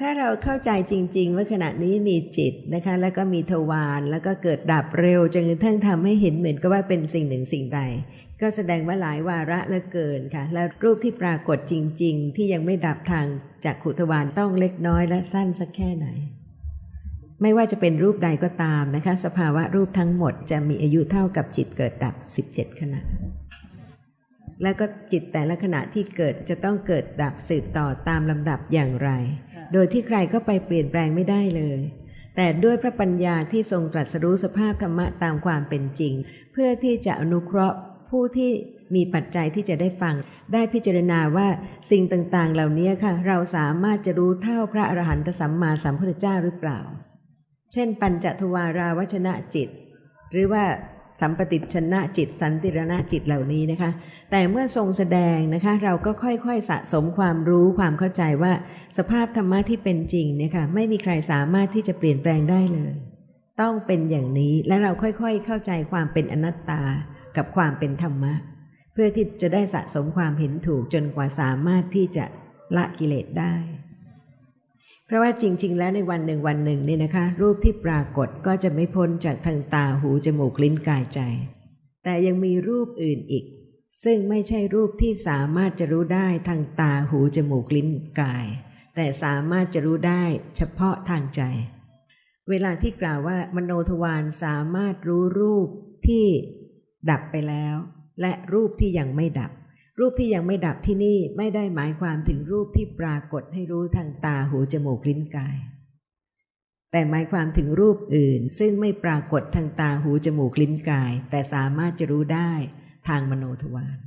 ถ้าเราเข้าใจจริง ๆ ว่าขณะนี้มีจิตนะคะ แล้วก็มีทวารแล้วก็เกิดดับเร็วจนกระทั่งทำให้เห็นเหมือนกับว่าเป็นสิ่งหนึ่งสิ่งใด ก็แสดงว่าหลายวาระเหลือเกินค่ะ และรูปที่ปรากฏจริง ๆ ที่ยังไม่ดับทางจากขุทวารต้องเล็กน้อยและสั้นสักแค่ไหน ไม่ว่าจะเป็นรูปใดก็ตามนะคะ สภาวะรูปทั้งหมดจะมีอายุเท่ากับจิตเกิดดับ 17 ขณะ แล้วก็จิตแต่ละขณะที่เกิดจะต้องเกิดดับสืบต่อตามลำดับอย่างไร โดยที่ใครก็ไปเปลี่ยนแปลงไม่ได้เลย แต่ด้วยพระปัญญาที่ทรงตรัสรู้สภาพธรรมะตามความเป็นจริง เพื่อที่จะอนุเคราะห์ผู้ที่มีปัจจัยที่จะได้ฟัง ได้พิจารณาว่าสิ่งต่างๆ เหล่านี้ค่ะ เราสามารถจะรู้เท่าพระอรหันตสัมมาสัมพุทธเจ้าหรือเปล่า เช่น ปัญจทวาราวชนะจิต หรือว่า สัมปติชนะจิตสันติรณจิตเหล่านี้นะคะ แต่เมื่อทรงแสดงนะคะ เราก็ค่อยๆสะสมความรู้ความเข้าใจว่า สภาพธรรมะที่เป็นจริงเนี่ยค่ะไม่มีใครสามารถที่จะเปลี่ยนแปลงได้เลย ต้องเป็นอย่างนี้และเราค่อยๆเข้าใจความเป็นอนัตตากับความเป็นธรรมะ เพื่อที่จะได้สะสมความเห็นถูกจนกว่าสามารถที่จะละกิเลสได้ ราะว่าจริง ๆ แล้วในวันหนึ่งวันหนึ่งเนี่ยนะคะ รูปที่ปรากฏก็จะไม่พ้นจากทางตาหูจมูกลิ้นกายใจ แต่ยังมีรูปอื่นอีก ซึ่งไม่ใช่รูปที่สามารถจะรู้ได้ทางตาหูจมูกลิ้นกาย แต่สามารถจะรู้ได้เฉพาะทางใจ เวลาที่กล่าวว่ามโนทวารสามารถรู้รูปที่ดับไปแล้ว และรูปที่ยังไม่ดับ รูปที่ยังไม่ดับที่นี่ไม่ได้หมายความถึงรูปที่ปรากฏให้รู้ทางตาหูจมูกลิ้นกาย แต่หมายความถึงรูปอื่น ซึ่งไม่ปรากฏทางตาหูจมูกลิ้นกาย แต่สามารถจะรู้ได้ทางมโนทวาร